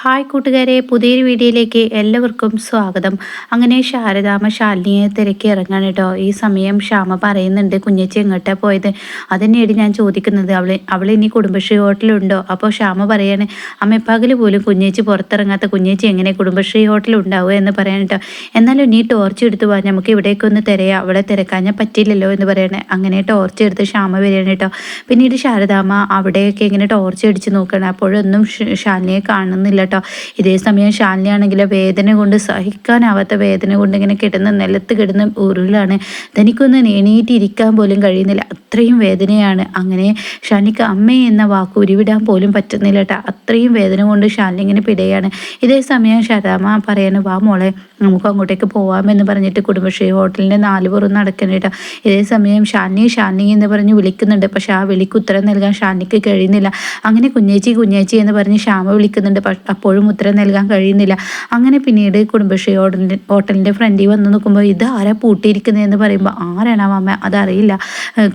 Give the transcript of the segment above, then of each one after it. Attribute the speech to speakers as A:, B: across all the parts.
A: Hi കൂട്ടുകാരെ പുതിയൊരു വീഡിയോയിലേക്ക് എല്ലാവർക്കും സ്വാഗതം. അങ്ങനെ ശാരദാമ്മ ശാലിനിയെ തിരക്കി ഇറങ്ങാൻ കേട്ടോ ഈ സമയം ശ്യാമ പറയുന്നുണ്ട് കുഞ്ഞച്ചി എങ്ങോട്ടാ പോയത്? അതന്നെയാണ് ഞാൻ ചോദിക്കുന്നത്. അവൾ അവൾ ഇനി കുടുംബശ്രീ ഹോട്ടലുണ്ടോ അപ്പോൾ ശ്യാമ പറയാണ് അമ്മപ്പകൽ പോലും കുഞ്ഞേച്ചി പുറത്തിറങ്ങാത്ത കുഞ്ഞേച്ചി എങ്ങനെ കുടുംബശ്രീ ഹോട്ടലുണ്ടാവുക എന്ന് പറയാൻ കേട്ടോ എന്നാലും നീ ടോർച്ച് എടുത്തു പോകാൻ നമുക്ക് ഇവിടേക്കൊന്ന് തിരയാം. അവളെ തിരക്കാഞ്ഞാൽ പറ്റില്ലല്ലോ എന്ന് പറയണേ. അങ്ങനെ ടോർച്ച് എടുത്ത് ശ്യാമ വരികയാണ് കേട്ടോ പിന്നീട് ശാരദാമ്മ അവിടെയൊക്കെ ഇങ്ങനെ ടോർച്ച് അടിച്ച് നോക്കണം അപ്പോഴൊന്നും ശാലിനിയെ കാണുന്നില്ല കേട്ടോ. ഇതേ സമയം ശാലിനിയാണെങ്കിൽ വേദന കൊണ്ട് സഹിക്കാനാവാത്ത വേദന കൊണ്ട് ഇങ്ങനെ കിടന്ന് നിലത്ത് കിടന്ന് ഉരുളാണ്. തനിക്കൊന്ന് എണീറ്റിരിക്കാൻ പോലും കഴിയുന്നില്ല. അത്രയും വേദനയാണ്. അങ്ങനെ ഷാനിക്ക് അമ്മ എന്ന വാക്ക് ഉരുവിടാൻ പോലും പറ്റുന്നില്ല കേട്ടോ. അത്രയും വേദന കൊണ്ട് ഷാലിനി ഇങ്ങനെ പിടയാണ്. ഇതേ സമയം ശരാമ പറയാണ് വാ മോളെ നമുക്ക് അങ്ങോട്ടേക്ക് പോവാമെന്ന് പറഞ്ഞിട്ട് കുടുംബശ്രീ ഹോട്ടലിന്റെ നാല് പുറം കേട്ടോ. ഇതേ സമയം ഷാനി ഷാനി എന്ന് പറഞ്ഞ് വിളിക്കുന്നുണ്ട്. പക്ഷെ ആ വിളിക്ക് ഉത്തരം നൽകാൻ ഷാനിക്ക് കഴിയുന്നില്ല. അങ്ങനെ കുഞ്ഞേച്ചി കുഞ്ഞേച്ചി എന്ന് പറഞ്ഞ് ശ്യാമ വിളിക്കുന്നുണ്ട്. അപ്പോഴും ഉത്തരം നൽകാൻ കഴിയുന്നില്ല. അങ്ങനെ പിന്നീട് കുടുംബശ്രീ ഹോട്ടലിന്റെ ഹോട്ടലിന്റെ ഫ്രണ്ടിൽ വന്ന് നോക്കുമ്പോൾ ഇത് ആരാ പൂട്ടിയിരിക്കുന്നതെന്ന് പറയുമ്പോൾ ആരാണ് അമ്മ അതറിയില്ല.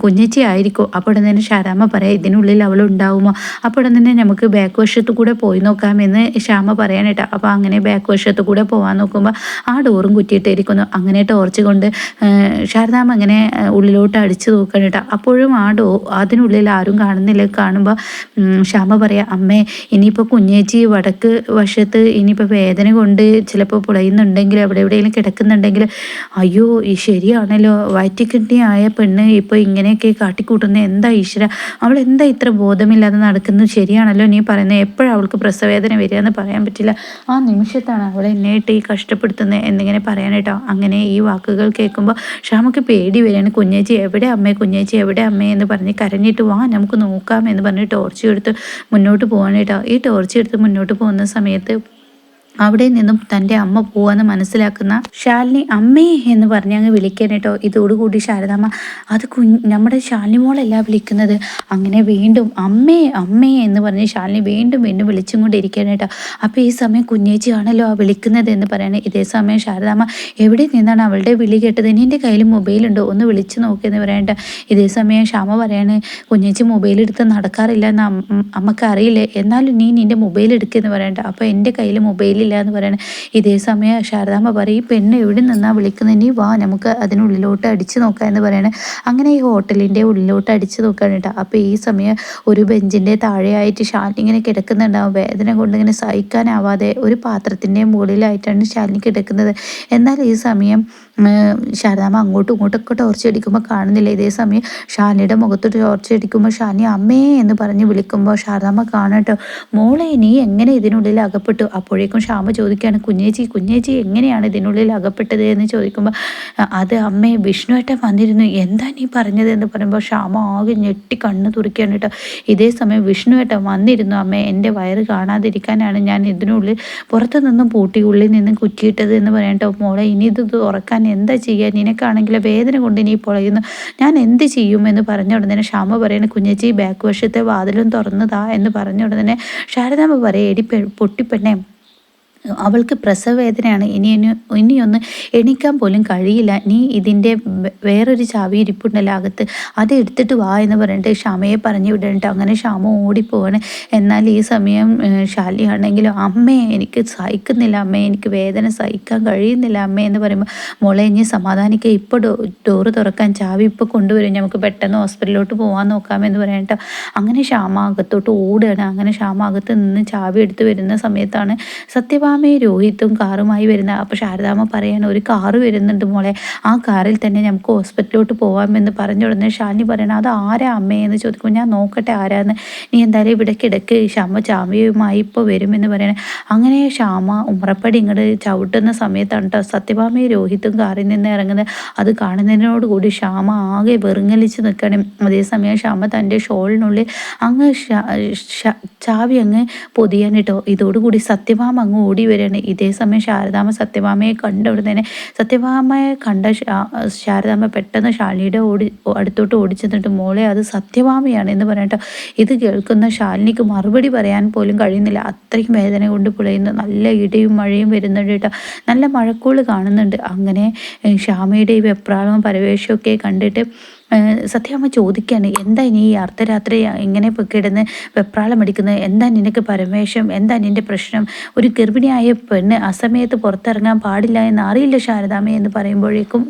A: കുഞ്ഞച്ചി ആയിരിക്കും. അപ്പോൾ തന്നെ ശ്യാമ പറയാം ഇതിനുള്ളിൽ അവൾ ഉണ്ടാവുമോ? അപ്പോൾ തന്നെ നമുക്ക് ബാക്ക് വശത്ത് കൂടെ പോയി നോക്കാമെന്ന് ശ്യാമ പറയാനായിട്ട് അപ്പോൾ അങ്ങനെ ബാക്ക് വശത്ത് കൂടെ പോകാൻ നോക്കുമ്പോൾ ആ ഡോറും കുറ്റിയിട്ടിരിക്കുന്നു. അങ്ങനെ ടോർച്ച് കൊണ്ട് ശാരദാമ്മ അങ്ങനെ ഉള്ളിലോട്ട് അടിച്ചു നോക്കണിട്ട അപ്പോഴും ആ ഡോ അതിനുള്ളിൽ ആരും കാണുന്നില്ല. കാണുമ്പോൾ ശ്യാമ പറയാം അമ്മേ ഇനിയിപ്പോൾ കുഞ്ഞേച്ചി വടക്ക് വശത്ത് ഇനിയിപ്പോൾ വേദന കൊണ്ട് ചിലപ്പോൾ പുളയുന്നുണ്ടെങ്കിൽ എവിടെ എവിടെയെങ്കിലും കിടക്കുന്നുണ്ടെങ്കിൽ അയ്യോ ഈ ശരിയാണല്ലോ. വയറ്റിക്കിട്ടിയായ പെണ്ണ് ഇപ്പോൾ ഇങ്ങനെയൊക്കെ കാട്ടിക്കൂട്ടുന്ന എന്താ ഈശ്വര? അവൾ എന്താ ഇത്ര ബോധമില്ലാതെ നടക്കുന്നത് ശരിയാണല്ലോ നീ പറയുന്നത്. എപ്പോഴും അവൾക്ക് പ്രസവേദന വരിക എന്ന് പറയാൻ പറ്റില്ല? ആ നിമിഷത്താണ് അവൾ എന്നെയിട്ട് ഈ കഷ്ടപ്പെടുത്തുന്നത് എന്നിങ്ങനെ പറയാനായിട്ടോ അങ്ങനെ ഈ വാക്കുകൾ കേൾക്കുമ്പോൾ ഷാമക്ക് പേടി വരികയാണ്. കുഞ്ഞേച്ചി എവിടെ അമ്മേ? കുഞ്ഞേച്ചി എവിടെ അമ്മേ? എന്ന് പറഞ്ഞ് കരഞ്ഞിട്ട് വാ നമുക്ക് നോക്കാം എന്ന് പറഞ്ഞ് ടോർച്ച് എടുത്ത് മുന്നോട്ട് പോകാനായിട്ടോ ഈ ടോർച്ച് എടുത്ത് മുന്നോട്ട് പോകുന്ന സമയത്ത് അവിടെ നിന്നും തന്റെ അമ്മ പോവാന്ന് മനസ്സിലാക്കുന്ന ശാലിനി അമ്മേ എന്ന് പറഞ്ഞ് അങ്ങ് വിളിക്കാൻ കേട്ടോ. ഇതോടുകൂടി ശാരദാമ്മ അത് കു നമ്മുടെ ശാലിനി മോളല്ല വിളിക്കുന്നത്. അങ്ങനെ വീണ്ടും അമ്മേ അമ്മേ എന്ന് പറഞ്ഞ് ശാലിനി വീണ്ടും വീണ്ടും വിളിച്ചും കൊണ്ടിരിക്കാൻ കേട്ടോ. അപ്പോൾ ഈ സമയം കുഞ്ഞേച്ചിയാണല്ലോ ആ വിളിക്കുന്നത് എന്ന് പറയണേ. ഇതേ സമയം ശാരദാമ്മ എവിടെ നിന്നാണ് അവളുടെ വിളി കേട്ടത്? ഇനി എന്റെ കയ്യിൽ മൊബൈലുണ്ടോ ഒന്ന് വിളിച്ചു നോക്കിയെന്ന് പറയണ്ട ഇതേ സമയം ക്ഷമ പറയാണ് കുഞ്ഞേച്ചി മൊബൈൽ എടുത്ത് നടക്കാറില്ല എന്ന് അമ്മയ്ക്ക് അറിയില്ലേ? എന്നാലും നീ നിന്റെ മൊബൈൽ എടുക്കുമെന്ന് പറയണ്ട അപ്പോൾ എന്റെ കയ്യിൽ മൊബൈൽ ഇല്ല എന്ന് പറയണേ. ഇതേ സമയം ശാരദാമ്മ പറയും ഈ പെണ്ണ് എവിടെ നിന്നാ വിളിക്കുന്നത് ഇനി വാ നമുക്ക് അതിനുള്ളിലോട്ട് അടിച്ചു നോക്കാം എന്ന് പറയണേ. അങ്ങനെ ഈ ഹോട്ടലിന്റെ ഉള്ളിലോട്ട് അടിച്ചു നോക്കുകയാണ് കേട്ടോ. അപ്പോൾ ഈ സമയം ഒരു ബെഞ്ചിന്റെ താഴെയായിട്ട് ശാലിനി ഇങ്ങനെ കിടക്കുന്നുണ്ടാവും. വേദന കൊണ്ട് ഇങ്ങനെ സഹിക്കാനാവാതെ ഒരു പാത്രത്തിന്റെ മുകളിലായിട്ടാണ് ശാലിനി കിടക്കുന്നത്. എന്നാൽ ഈ സമയം ശാരദാമ്മ അങ്ങോട്ടും ഇങ്ങോട്ടൊക്കെ ടോർച്ച് അടിക്കുമ്പോൾ കാണുന്നില്ല. ഇതേ സമയം ഷാലിയുടെ മുഖത്ത് ടോർച്ച് അടിക്കുമ്പോൾ ഷാനി അമ്മേ എന്ന് പറഞ്ഞ് വിളിക്കുമ്പോൾ ശാരദാമ്മ കാണട്ടോ മോളെ നീ എങ്ങനെ ഇതിനുള്ളിൽ അകപ്പെട്ടു? അപ്പോഴേക്കും ഷാമ ചോദിക്കുകയാണ് കുഞ്ഞേച്ചി കുഞ്ഞേച്ചി എങ്ങനെയാണ് ഇതിനുള്ളിൽ അകപ്പെട്ടത്? എന്ന് ചോദിക്കുമ്പോൾ അത് അമ്മേ വിഷ്ണുവേട്ടൻ വന്നിരുന്നു. എന്താ നീ പറഞ്ഞത്? എന്ന് പറയുമ്പോൾ ഷാമ ആകെ ഞെട്ടി കണ്ണ് തുറക്കുകയാണ് കേട്ടോ. ഇതേ സമയം വിഷ്ണുവേട്ടൻ വന്നിരുന്നു അമ്മ എന്റെ വയറ് കാണാതിരിക്കാനാണ് ഞാൻ ഇതിനുള്ളിൽ പുറത്തു നിന്നും പൂട്ടി ഉള്ളിൽ നിന്നും കുറ്റിയിട്ടത് എന്ന് പറയട്ടോ മോളെ ഇനി ഇത് തുറക്കാൻ എന്താ ചെയ്യുക? നിനക്കാണെങ്കിൽ വേദന കൊണ്ട് നീ പൊളയുന്നു. ഞാൻ എന്ത് ചെയ്യും? എന്ന് പറഞ്ഞ ഉടനെ ക്ഷാമ പറയണ കുഞ്ഞച്ചി ബാക്ക് വശത്തെ വാതിലും തുറന്നതാ എന്ന് പറഞ്ഞ ഉടനെ ശാരദാമ്മ പറയുക എടി പൊട്ടിപ്പെണ്ണേ അവൾക്ക് പ്രസവവേദനയാണ്. ഇനി ഇനിയൊന്ന് എണീക്കാൻ പോലും കഴിയില്ല. നീ ഇതിന്റെ വേറൊരു ചാവി ഇരിപ്പുണ്ടല്ലോ അകത്ത്. അത് എടുത്തിട്ട് വാ എന്ന് പറഞ്ഞിട്ട് ക്ഷമയെ പറഞ്ഞു വിടണ്ട. അങ്ങനെ ക്ഷമ ഓടിപ്പോവാണ്. എന്നാൽ ഈ സമയം ശാലിയാണെങ്കിലും അമ്മേ എനിക്ക് സഹിക്കുന്നില്ല അമ്മേ. എനിക്ക് വേദന സഹിക്കാൻ കഴിയുന്നില്ല അമ്മേ. എന്ന് പറയുമ്പോൾ മോളെ ഇനി സമാധാനിക്കുക ഇപ്പോൾ ഡോ ഡോറ് തുറക്കാൻ ചാവി ഇപ്പോൾ കൊണ്ടുവരും. നമുക്ക് പെട്ടെന്ന് ഹോസ്പിറ്റലിലോട്ട് പോകാൻ നോക്കാമെന്ന് പറയണ്ട അങ്ങനെ ക്ഷാമ അകത്തോട്ട് ഓടുകയാണ്. അങ്ങനെ ക്ഷാമ അകത്ത് നിന്ന് ചാവി എടുത്ത് വരുന്ന സമയത്താണ് സത്യഭാ ശാരദാമ്മയും രോഹിത്തും കാറുമായി വരുന്ന അപ്പോൾ ശാരദാമ്മ പറയാൻ ഒരു കാറ് വരുന്നുണ്ട് മോളെ. ആ കാറിൽ തന്നെ നമുക്ക് ഹോസ്പിറ്റലിലോട്ട് പോകാമെന്ന് പറഞ്ഞു ഉടനെ ഷാനി പറയണം അത് ആരാ അമ്മയെന്ന് ചോദിക്കുമ്പോൾ ഞാൻ നോക്കട്ടെ ആരാന്ന്. നീ എന്തായാലും ഇവിടെ കിടക്ക്. ഷാമ ചാമയുമായി ഇപ്പോൾ വരുമെന്ന് പറയണേ. അങ്ങനെ ഷാമ ഉമ്രപ്പടി ഇങ്ങോട്ട് ചവിട്ടുന്ന സമയത്താണ് കേട്ടോ സത്യഭാമയും രോഹിത്തും കാറിൽ നിന്ന് ഇറങ്ങുന്നത്. അത് കാണുന്നതിനോട് കൂടി ആകെ വെറുങ്ങലിച്ച് നിൽക്കണം അതേസമയം ഷാമ തന്റെ ഷോളിനുള്ളിൽ അങ്ങ് ചാവി അങ്ങ് പൊതിയാൻ കേട്ടോ ഇതോടുകൂടി സത്യഭാമ അങ്ങ് ഓടി ഓടി വരികയാണ്. ഇതേ സമയം ശാരദാമ്മ സത്യഭാമയെ കണ്ട തന്നെ സത്യഭാമയെ കണ്ട ശാരദാമ്മ പെട്ടെന്ന് ശാലിനിയുടെ ഓടി അടുത്തോട്ട് ഓടിച്ചെന്നിട്ട് മോളെ അത് സത്യഭാമയാണ് എന്ന് പറഞ്ഞിട്ട് ഇത് കേൾക്കുന്ന ശാലിനിക്ക് മറുപടി പറയാൻ പോലും കഴിയുന്നില്ല. അത്രയും വേദന കൊണ്ട് പുളയുന്നു നല്ല ഇടിയും മഴയും വരുന്നുണ്ട് കേട്ടോ. നല്ല മഴക്കോൾ കാണുന്നുണ്ട്. അങ്ങനെ ശ്യാമയുടെ ഈ വെപ്രാളവും പരവേശമൊക്കെ കണ്ടിട്ട് സത്യഭാമ ചോദിക്കുകയാണ് എന്താ ഇനി ഈ അർദ്ധരാത്രി ഇങ്ങനെ കിടന്ന് വെപ്രാളം അടിക്കുന്നത്? എന്താ നിനക്ക് പരമേശം? എന്താ നിന്റെ പ്രശ്നം? ഒരു ഗർഭിണിയായ പെണ്ണ് അസമയത്ത് പുറത്തിറങ്ങാൻ പാടില്ല എന്ന് അറിയില്ല ശാരദാമ്മ എന്ന് പറയുമ്പോഴേക്കും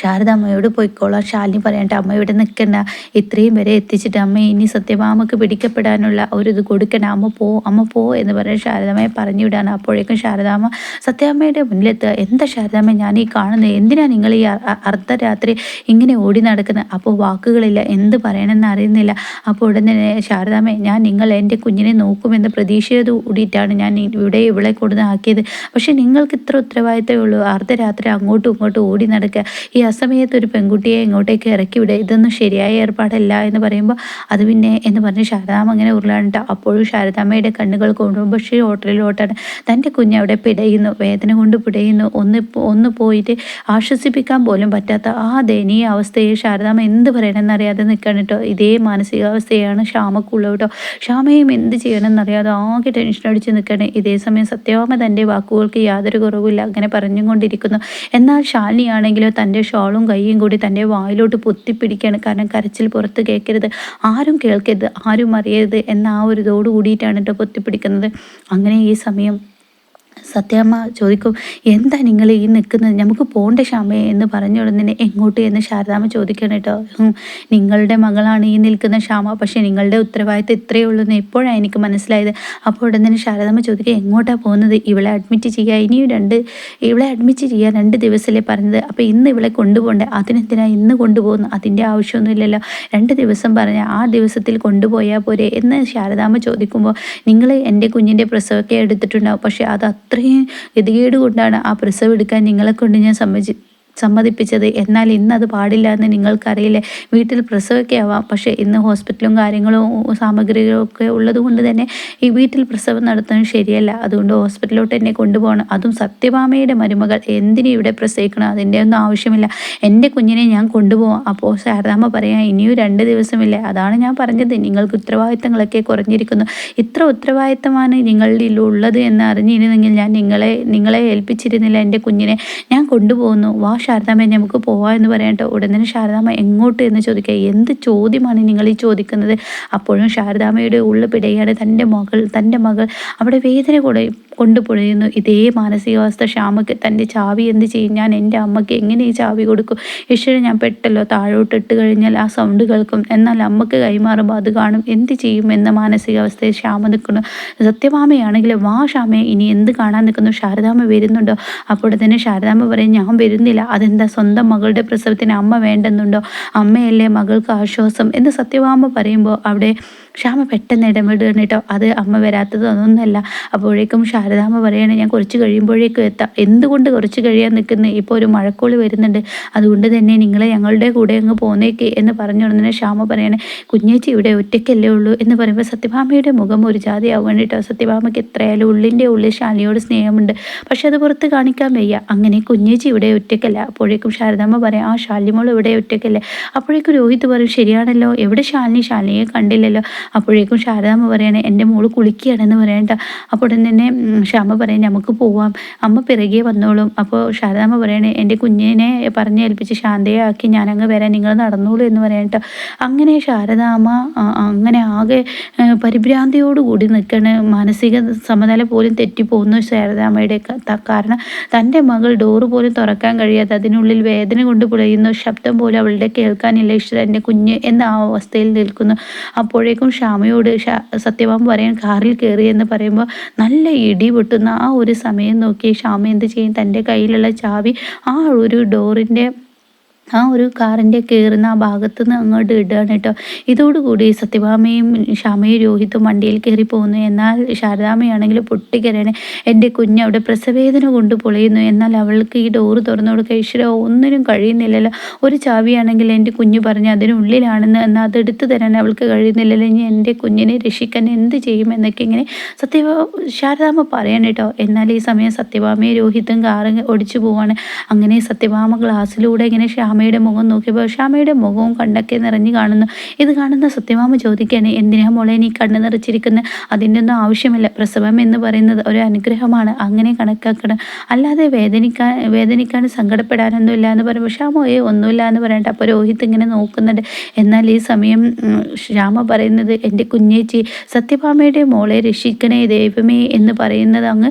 A: ശാരദ അമ്മയോട് പോയിക്കോളാം. ശാലിനി പറയണ്ട അമ്മ ഇവിടെ നിൽക്കണ്ട ഇത്രയും വരെ എത്തിച്ചിട്ട് അമ്മ ഇനി സത്യഭാമക്ക് പിടിക്കപ്പെടാനുള്ള ഒരു ഇത് കൊടുക്കണ്ട. അമ്മ പോ അമ്മ പോ എന്ന് പറഞ്ഞ് ശാരദാമ്മയെ പറഞ്ഞു വിടാണ്. അപ്പോഴേക്കും ശാരദാമ്മ സത്യാമ്മയുടെ മുന്നിലെത്തുക. എന്താ ശാരദാമ്മ ഞാൻ ഈ കാണുന്നത്? എന്തിനാണ് നിങ്ങൾ ഈ അർദ്ധരാത്രി ഇങ്ങനെ ഓടി നടക്കുന്നത് അപ്പോൾ വാക്കുകളില്ല. എന്ത് പറയണമെന്ന് അറിയുന്നില്ല. അപ്പോൾ ഉടനെ ശാരദാമ്മ ഞാൻ നിങ്ങൾ എന്റെ കുഞ്ഞിനെ നോക്കുമെന്ന് പ്രതീക്ഷയോട് കൂടിയിട്ടാണ് ഞാൻ ഇവിടെ ഇവിടെ കൊടുന്ന് ആക്കിയത്. പക്ഷെ നിങ്ങൾക്ക് ഇത്ര ഉത്തരവാദിത്തമേ ഉള്ളൂ. അർദ്ധരാത്രി അങ്ങോട്ടും ഇങ്ങോട്ടും ഓടി നടക്കുക. ഈ അസമയത്ത് ഒരു പെൺകുട്ടിയെ ഇങ്ങോട്ടേക്ക് ഇറക്കി വിടുക ഇതൊന്നും ശരിയായ ഏർപ്പാടല്ല എന്ന് പറയുമ്പോൾ അത് പിന്നെ എന്ന് പറഞ്ഞ് ശാരദാമ്മ അങ്ങനെ ഉരുളാണ്ട അപ്പോഴും ശാരദാമ്മയുടെ കണ്ണുകൾ കുടുംബശ്രീ ഹോട്ടലിലോട്ടാണ്. തന്റെ കുഞ്ഞവിടെ പിടയുന്നു വേദന കൊണ്ട് പിടയുന്നു. ഒന്ന് ഒന്ന് പോയിട്ട് ആശ്വസിപ്പിക്കാൻ പോലും പറ്റാത്ത ആ ദയനീയ അവസ്ഥയെ ശാരദാമ്മ എന്ത് പറയണമെന്നറിയാതെ നിൽക്കണം കേട്ടോ ഇതേ മാനസികാവസ്ഥയാണ് ശ്യാമക്കുള്ളത് കേട്ടോ ശ്യാമയും എന്ത് ചെയ്യണമെന്നറിയാതെ ആകെ ടെൻഷൻ അടിച്ച് നിൽക്കണം. ഇതേ സമയം സത്യഭാമ തന്റെ വാക്കുകൾക്ക് യാതൊരു കുറവുമില്ല. അങ്ങനെ പറഞ്ഞുകൊണ്ടിരിക്കുന്നു എന്നാൽ ശാലിനിയാണെങ്കിലോ തന്റെ ഷോളും കൈയും കൂടി തന്റെ വായിലോട്ട് പൊത്തിപ്പിടിക്കുകയാണ്. കാരണം കരച്ചിൽ പുറത്ത് കേൾക്കരുത്. ആരും കേൾക്കരുത്. ആരും അറിയരുത് എന്ന ആ ഒരു ഇതോട് കൂടിയിട്ടാണ് കേട്ടോ പൊത്തിപ്പിടിക്കുന്നത്. അങ്ങനെ ഈ സമയം സത്യമ്മ ചോദിക്കും എന്താ നിങ്ങൾ ഈ നിൽക്കുന്നത്? നമുക്ക് പോണ്ട ക്ഷമയെ എന്ന് പറഞ്ഞ ഉടനെ എങ്ങോട്ട് എന്ന് ശാരദാമ്മ ചോദിക്കണം കേട്ടോ. നിങ്ങളുടെ മകളാണ് ഈ നിൽക്കുന്ന ക്ഷാമ പക്ഷേ നിങ്ങളുടെ ഉത്തരവാദിത്തം ഇത്രയേ ഉള്ളൂ എന്ന് എപ്പോഴാണ് എനിക്ക് മനസ്സിലായത്. അപ്പോൾ ഉടൻ തന്നെ ശാരദാമ്മ ചോദിക്കുക എങ്ങോട്ടാണ് പോകുന്നത്? ഇവളെ അഡ്മിറ്റ് ചെയ്യുക ഇനിയും രണ്ട് ഇവളെ അഡ്മിറ്റ് ചെയ്യുക രണ്ട് ദിവസമല്ലേ പറഞ്ഞത്? അപ്പോൾ ഇന്ന് ഇവളെ കൊണ്ടുപോകണ്ടേ? അതിനെന്തിനാണ് ഇന്ന് കൊണ്ടുപോകുന്നു അതിന്റെ ആവശ്യമൊന്നുമില്ലല്ലോ. രണ്ട് ദിവസം പറഞ്ഞ ആ ദിവസത്തിൽ കൊണ്ടുപോയാൽ പോരെ? എന്ന് ശാരദാമ്മ ചോദിക്കുമ്പോൾ നിങ്ങൾ എന്റെ കുഞ്ഞിന്റെ പ്രസവമൊക്കെ എടുത്തിട്ടുണ്ടാവും. പക്ഷേ അത് അത്രയും ഗതികേട് കൊണ്ടാണ് ആ പ്രസവം എടുക്കാൻ നിങ്ങളെ കൊണ്ട് ഞാൻ സമ്മതി സമ്മതിപ്പിച്ചത്. എന്നാൽ ഇന്ന് അത് പാടില്ല എന്ന് നിങ്ങൾക്കറിയില്ലേ? വീട്ടിൽ പ്രസവമൊക്കെ ആവാം. പക്ഷേ ഇന്ന് ഹോസ്പിറ്റലും കാര്യങ്ങളും സാമഗ്രികളൊക്കെ ഉള്ളത് കൊണ്ട് തന്നെ ഈ വീട്ടിൽ പ്രസവം നടത്തുന്നത് ശരിയല്ല. അതുകൊണ്ട് ഹോസ്പിറ്റലിലോട്ട് എന്നെ കൊണ്ടുപോകണം. അതും സത്യഭാമയുടെ മരുമകൾ എന്തിനും ഇവിടെ പ്രസവിക്കണം? അതിന്റെ ഒന്നും ആവശ്യമില്ല. എന്റെ കുഞ്ഞിനെ ഞാൻ കൊണ്ടുപോകാം അപ്പോൾ ശാരദാമ്മ പറയാം ഇനിയും രണ്ട് ദിവസമില്ലേ? അതാണ് ഞാൻ പറഞ്ഞത്. നിങ്ങൾക്ക് ഉത്തരവാദിത്തങ്ങളൊക്കെ കുറഞ്ഞിരിക്കുന്നു. ഇത്ര ഉത്തരവാദിത്തമാണ് നിങ്ങളുടെ ഉള്ളത് എന്ന് അറിഞ്ഞിരുന്നെങ്കിൽ ഞാൻ നിങ്ങളെ നിങ്ങളെ ഏൽപ്പിച്ചിരുന്നില്ല. എന്റെ കുഞ്ഞിനെ ഞാൻ കൊണ്ടുപോകുന്നു. വാ ശാരദാമ്മ നമുക്ക് പോവാം എന്ന് പറയട്ടോ ഉടനെ ശാരദാമ്മ എങ്ങോട്ട് എന്ന് ചോദിക്കുക എന്ത് ചോദ്യമാണ് നിങ്ങൾ ഈ ചോദിക്കുന്നത്? അപ്പോഴും ശാരദാമ്മയുടെ ഉള്ളു പിടയാണ് തന്റെ മകൾ തന്റെ മകൾ അവിടെ വേദന കൂടെ കൊണ്ടുപൊഴിയുന്നു. ഇതേ മാനസികാവസ്ഥ ശ്യാമയ്ക്ക് തന്റെ ചാവി എന്ത് ചെയ്യും? ഞാൻ എന്റെ അമ്മയ്ക്ക് എങ്ങനെ ഈ ചാവി കൊടുക്കും? ഈശ്വരൻ ഞാൻ പെട്ടല്ലോ. താഴോട്ട് ഇട്ട് കഴിഞ്ഞാൽ ആ സൗണ്ട് കേൾക്കും. എന്നാൽ അമ്മയ്ക്ക് കൈമാറുമ്പോൾ അത് കാണും. എന്ത് ചെയ്യും എന്ന മാനസികാവസ്ഥയിൽ ശ്യാമ നിൽക്കുന്നു. സത്യഭാമയാണെങ്കിൽ വാ ശ്യാമയെ ഇനി എന്ത് കാണാൻ നിൽക്കുന്നു? ശാരദാമ്മ വരുന്നുണ്ടോ? അപ്പോൾ തന്നെ ശാരദാമ്മ പറയും ഞാൻ വരുന്നില്ല. അതെന്താ സ്വന്തം മകളുടെ പ്രസവത്തിന് അമ്മ വേണ്ടെന്നുണ്ടോ? അമ്മയല്ലേ മകൾക്ക് ആശ്വാസം? എന്ന് സത്യഭാമ പറയുമ്പോൾ അവിടെ ക്ഷാമ പെട്ടെന്ന് ഇടപെടുകയാണ് കേട്ടോ. അത് അമ്മ വരാത്തത് അതൊന്നുമല്ല അപ്പോഴേക്കും ശാരദാമ്മ പറയണേ ഞാൻ കുറച്ച് കഴിയുമ്പോഴേക്കും എത്താം. എന്തുകൊണ്ട് കുറച്ച് കഴിയാൻ നിൽക്കുന്നത് ഇപ്പോൾ ഒരു മഴക്കോൾ വരുന്നുണ്ട്. അതുകൊണ്ട് തന്നെ നിങ്ങളെ ഞങ്ങളുടെ കൂടെ അങ്ങ് പോന്നേക്ക്. എന്ന് പറഞ്ഞു ഉടനെ ശ്യാമ പറയണേ കുഞ്ഞേച്ചി ഇവിടെ ഒറ്റയ്ക്കല്ലേ ഉള്ളൂ? എന്ന് പറയുമ്പോൾ സത്യഭാമയുടെ മുഖം ഒരു ജാതിയാവുകയാണ് കേട്ടോ. സത്യഭാമയ്ക്ക് എത്രയായാലും ഉള്ളിന്റെ ഉള്ളിൽ ശാലിയോട് സ്നേഹമുണ്ട്. പക്ഷെ അത് പുറത്ത് കാണിക്കാൻ വയ്യ. അങ്ങനെ കുഞ്ഞേച്ചി ഇവിടെ ഒറ്റയ്ക്കല്ല. അപ്പോഴേക്കും ശാരദാമ്മ പറയാം ആ ശാലിമോൾ ഇവിടെ ഒറ്റയ്ക്കല്ലേ അപ്പോഴേക്കും രോഹിത് പറയും ശരിയാണല്ലോ എവിടെ ശാലിനി? ശാലിനിയെ കണ്ടില്ലല്ലോ. അപ്പോഴേക്കും ശാരദാമ്മ പറയണേ എന്റെ മോൾ കുളിക്കുകയാണെന്ന് പറയണ്ട. അപ്പോൾ തന്നെ ശ്യാമ പറയും നമുക്ക് പോവാം. അമ്മ പിറകെ വന്നോളും. അപ്പോൾ ശാരദാമ്മ പറയണേ എന്റെ കുഞ്ഞിനെ പറഞ്ഞേൽപ്പിച്ച് ശാന്തയെ ആക്കി ഞാനങ്ങ് വരാൻ നിങ്ങൾ നടന്നോളൂ എന്ന് പറയണ്ട. അങ്ങനെ ശാരദാമ്മ അങ്ങനെ ആകെ പരിഭ്രാന്തിയോടുകൂടി നിൽക്കണ. മാനസിക സമനില പോലും തെറ്റിപ്പോകുന്നു ശാരദാമ്മയുടെ കാരണം. തന്റെ മകൾ ഡോറ് പോലും തുറക്കാൻ കഴിയാതെ അതിനുള്ളിൽ വേദന കൊണ്ട് പുളയുന്നു ശബ്ദം പോലെ അവളുടെ കേൾക്കാനില്ല. ഈശ്വര എന്റെ കുഞ്ഞ് എന്ന ആ അവസ്ഥയിൽ നിൽക്കുന്നു. അപ്പോഴേക്കും ക്ഷാമയോട് സത്യഭാമ പറയാൻ കാറിൽ കയറി എന്ന് പറയുമ്പോൾ നല്ല ഇടി പൊട്ടുന്ന ആ ഒരു സമയം നോക്കി ക്ഷാമ എന്ത് ചെയ്യും? തന്റെ കയ്യിലുള്ള ചാവി ആ ഒരു ഡോറിന്റെ ആ ഒരു കാറിന്റെ കയറുന്ന ആ ഭാഗത്ത് നിന്ന് അങ്ങോട്ട് ഇടുകയാണ് കേട്ടോ. ഇതോടുകൂടി സത്യഭാമയും ക്ഷമയും രോഹിത്തും വണ്ടിയിൽ കയറി പോകുന്നു. എന്നാൽ ശാരദാമയാണെങ്കിൽ പൊട്ടിക്കരയാണ് എന്റെ കുഞ്ഞ് അവിടെ പ്രസവേദന കൊണ്ട് പൊളിയുന്നു. എന്നാൽ അവൾക്ക് ഈ ഡോറ് തുറന്നു കൊടുക്കുക ഈശ്വര ഒന്നിനും കഴിയുന്നില്ലല്ലോ. ഒരു ചാവിയാണെങ്കിൽ എന്റെ കുഞ്ഞ് പറഞ്ഞ് അതിനുള്ളിലാണെന്ന് എന്നാൽ അതെടുത്ത് തരാൻ അവൾക്ക് കഴിയുന്നില്ലല്ലോ. ഇനി എന്റെ കുഞ്ഞിനെ രക്ഷിക്കാൻ എന്ത് ചെയ്യും എന്നൊക്കെ ഇങ്ങനെ സത്യഭാ ശാരദാമ പറയാൻ കേട്ടോ. എന്നാൽ ഈ സമയം സത്യഭാമയും രോഹിത്തും കാറ് ഓടിച്ചു പോവാണ്. അങ്ങനെ സത്യഭാമ ഗ്ലാസ്സിലൂടെ ഇങ്ങനെ ശ്യാമ ശ്യാമയുടെ മുഖം നോക്കിയപ്പോൾ ശ്യാമയുടെ മുഖവും കണ്ടൊക്കെ നിറഞ്ഞു കാണുന്നു. ഇത് കാണുന്ന സത്യമാമ ചോദിക്കുകയാണ് എന്തിനാ മോളെ നീ കണ്ണു നിറച്ചിരിക്കുന്നത് അതിന്റെ ഒന്നും ആവശ്യമില്ല. പ്രസവം എന്ന് പറയുന്നത് ഒരു അനുഗ്രഹമാണ്. അങ്ങനെ കണക്കാക്കണം. അല്ലാതെ വേദനിക്കാൻ വേദനിക്കാൻ സങ്കടപ്പെടാനൊന്നും ഇല്ല എന്ന് പറയുമ്പോൾ ശ്യാമ ഏ ഒന്നുമില്ല എന്ന് പറയട്ടെ അപ്പോൾ രോഹിത് ഇങ്ങനെ നോക്കുന്നുണ്ട്. എന്നാൽ ഈ സമയം ശ്യാമ പറയുന്നത് എന്റെ കുഞ്ഞേച്ചി സത്യഭാമയുടെ മോളെ രക്ഷിക്കണേ ദൈവമേ എന്ന് പറയുന്നത് അങ്ങ്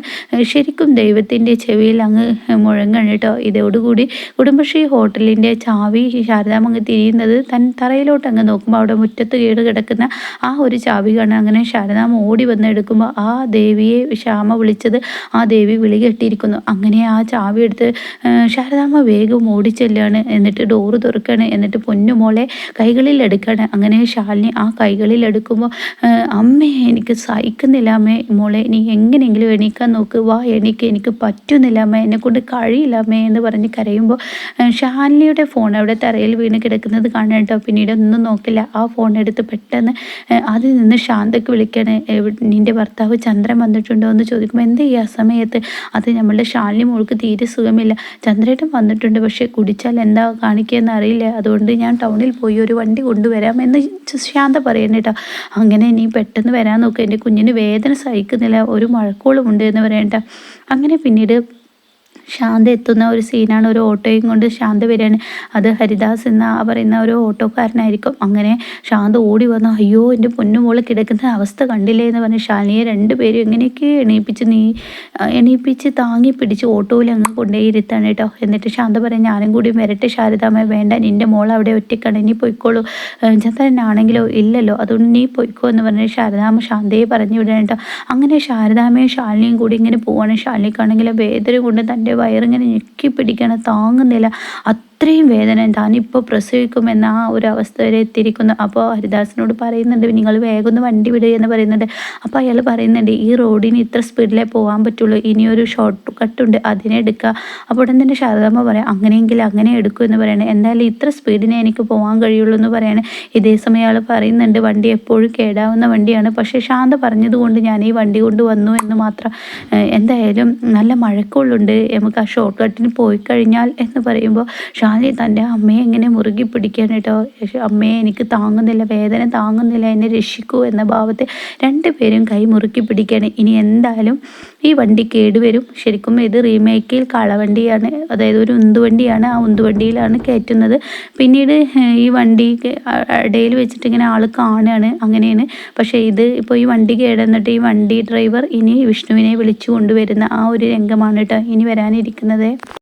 A: ശരിക്കും ദൈവത്തിന്റെ ചെവിയിൽ അങ്ങ് മുഴങ്ങണം കേട്ടോ. ഇതോടുകൂടി കുടുംബശ്രീ ഹോട്ടലിന്റെ ചാവി ശാരദാമങ്ങ് തിരിയുന്നത് തൻ തറയിലോട്ട് അങ്ങ് നോക്കുമ്പോൾ അവിടെ മുറ്റത്ത് കേട് കിടക്കുന്ന ആ ഒരു ചാവി കാണാൻ അങ്ങനെ ശാരദാമ്മ ഓടി വന്ന് എടുക്കുമ്പോൾ ആ ദേവിയെ ശ്യാമ വിളിച്ചത് ആ ദേവി വിളി കെട്ടിയിരിക്കുന്നു. അങ്ങനെ ആ ചാവി എടുത്ത് ശാരദാമ്മ വേഗം ഓടിച്ചെല്ലാണ് എന്നിട്ട് ഡോറ് തുറക്കാണ്. എന്നിട്ട് പൊന്നുമോളെ കൈകളിൽ എടുക്കാണ്. അങ്ങനെ ശാലിനി ആ കൈകളിൽ എടുക്കുമ്പോൾ അമ്മേ എനിക്ക് സഹിക്കുന്നില്ല അമ്മേ മോളെ. നീ എങ്ങനെയെങ്കിലും എണീക്കാൻ നോക്ക്. വാ എണീക്ക് എനിക്ക് പറ്റുന്നില്ല അമ്മേ. എന്നെ കൊണ്ട് കഴിയില്ല അമ്മേ എന്ന് പറഞ്ഞ് കരയുമ്പോൾ ഷാലിനിയുടെ ഫോൺ അവിടെ തറയിൽ വീണ് കിടക്കുന്നത് കാണാൻ കേട്ടോ. പിന്നീട് ഒന്നും നോക്കില്ല. ആ ഫോൺ എടുത്ത് പെട്ടെന്ന് അതിൽ നിന്ന് ശാന്തക്ക് വിളിക്കാണ് നിന്റെ ഭർത്താവ് ചന്ദ്രൻ വന്നിട്ടുണ്ടോ എന്ന് ചോദിക്കുമ്പോൾ എന്ത് ചെയ്യുക ആ സമയത്ത്? അത് നമ്മളുടെ ശാലിനി മോൾക്ക് തീരെ സുഖമില്ല. ചന്ദ്രേട്ടൻ വന്നിട്ടുണ്ട്. പക്ഷേ കുടിച്ചാൽ എന്താ കാണിക്കുകയെന്ന് അറിയില്ല. അതുകൊണ്ട് ഞാൻ ടൗണിൽ പോയി ഒരു വണ്ടി കൊണ്ടുവരാം എന്ന് ശാന്ത പറയുന്നത് കേട്ടോ. അങ്ങനെ നീ പെട്ടെന്ന് വരാൻ നോക്കുക എന്റെ കുഞ്ഞിന് വേദന സഹിക്കുന്നില്ല. ഒരു മഴക്കോളും ഉണ്ട് എന്ന് പറയണ്ട. അങ്ങനെ പിന്നീട് ശാന്ത എത്തുന്ന ഒരു സീനാണ് ഒരു ഓട്ടോയും കൊണ്ട് ശാന്ത വരികയാണ്. അത് ഹരിദാസ് എന്ന പറയുന്ന ഒരു ഓട്ടോക്കാരനായിരിക്കും. അങ്ങനെ ശാന്ത ഓടി വന്നു അയ്യോ എന്റെ പൊന്നുമോൾ കിടക്കുന്ന അവസ്ഥ കണ്ടില്ലേ? എന്ന് പറഞ്ഞ് ശാലിനിയെ രണ്ടുപേരും എങ്ങനെയൊക്കെ എണീപ്പിച്ച് നീ എണീപ്പിച്ച് താങ്ങി പിടിച്ച് ഓട്ടോയിൽ അങ്ങ് കൊണ്ടേ ഇരുത്താണ് കേട്ടോ. എന്നിട്ട് ശാന്ത പറയും ഞാനും കൂടി വരട്ടെ ശാരദാമ്മ വേണ്ട. നിന്റെ മോൾ അവിടെ ഒറ്റക്കാണ് ഇനി പോയിക്കോളൂ. ചന്ദ്രനാണെങ്കിലോ ഇല്ലല്ലോ. അതുകൊണ്ട് നീ പോയിക്കോ എന്ന് പറഞ്ഞ് ശാരദാമ്മ ശാന്തയെ പറഞ്ഞു വിടാൻ കേട്ടോ. അങ്ങനെ ശാരദാമ്മയും ശാലിനിയും കൂടി ഇങ്ങനെ പോവാണ്. ശാലിനിക്കാണെങ്കിൽ വേദന കൊണ്ട് തന്റെ വയറിങ്ങനെ ഞെക്കി പിടിക്കണം താങ്ങുന്നില്ല. അത്രയും വേദന താനിപ്പോൾ പ്രസവിക്കുമെന്ന ആ ഒരു അവസ്ഥ വരെ എത്തിയിരിക്കുന്നു. അപ്പോൾ ഹരിദാസിനോട് പറയുന്നുണ്ട് നിങ്ങൾ വേഗം ഒന്ന് വണ്ടി വിടുക എന്ന് പറയുന്നുണ്ട്. അപ്പോൾ അയാൾ പറയുന്നുണ്ട് ഈ റോഡിന് ഇത്ര സ്പീഡിലേ പോകാൻ പറ്റുള്ളൂ. ഇനിയൊരു ഷോർട്ട് കട്ടുണ്ട് അതിനെ എടുക്കുക. അപ്പോൾ ഉടൻ തന്നെ ശാരദാമ്മ പറയാം അങ്ങനെയെങ്കിൽ അങ്ങനെ എടുക്കൂ എന്ന് പറയണേ. എന്തായാലും ഇത്ര സ്പീഡിനെ എനിക്ക് പോകാൻ കഴിയുള്ളൂ എന്ന് പറയണേ. ഇതേ സമയം അയാൾ പറയുന്നുണ്ട് വണ്ടി എപ്പോഴും കേടാവുന്ന വണ്ടിയാണ്. പക്ഷേ ശാന്ത പറഞ്ഞതുകൊണ്ട് ഞാൻ ഈ വണ്ടി കൊണ്ട് വന്നു എന്ന് മാത്രം എന്തായാലും നല്ല മഴക്കുള്ളുണ്ട് നമുക്ക് ആ ഷോർട്ട് കട്ടിന് പോയി കഴിഞ്ഞാൽ എന്ന് പറയുമ്പോൾ ഷാനി തന്റെ അമ്മയെ എങ്ങനെ മുറുകി പിടിക്കാനായിട്ടോ അമ്മയെ എനിക്ക് താങ്ങുന്നില്ല വേദന താങ്ങുന്നില്ല എന്നെ രക്ഷിക്കൂ എന്ന ഭാവത്തെ രണ്ടുപേരും കൈ മുറുക്കി പിടിക്കുകയാണ്. ഇനി എന്തായാലും ഈ വണ്ടി കേടുവരും. ശരിക്കും ഇത് റീമേക്കിൽ കളവണ്ടിയാണ് അതായത് ഒരു ഉന്തുവണ്ടിയാണ് ആ ഉന്തുവണ്ടിയിലാണ് കയറ്റുന്നത്. പിന്നീട് ഈ വണ്ടി ഇടയിൽ വെച്ചിട്ട് ഇങ്ങനെ ആൾ കാണുകയാണ് അങ്ങനെയാണ്. പക്ഷേ ഇത് ഇപ്പോൾ ഈ വണ്ടി കേടന്നിട്ട് ഈ വണ്ടി ഡ്രൈവർ ഇനി വിഷ്ണുവിനെ വിളിച്ചു കൊണ്ടുവരുന്ന ആ ഒരു രംഗമാണ് കേട്ടോ ഇനി വരാനിരിക്കുന്നത്.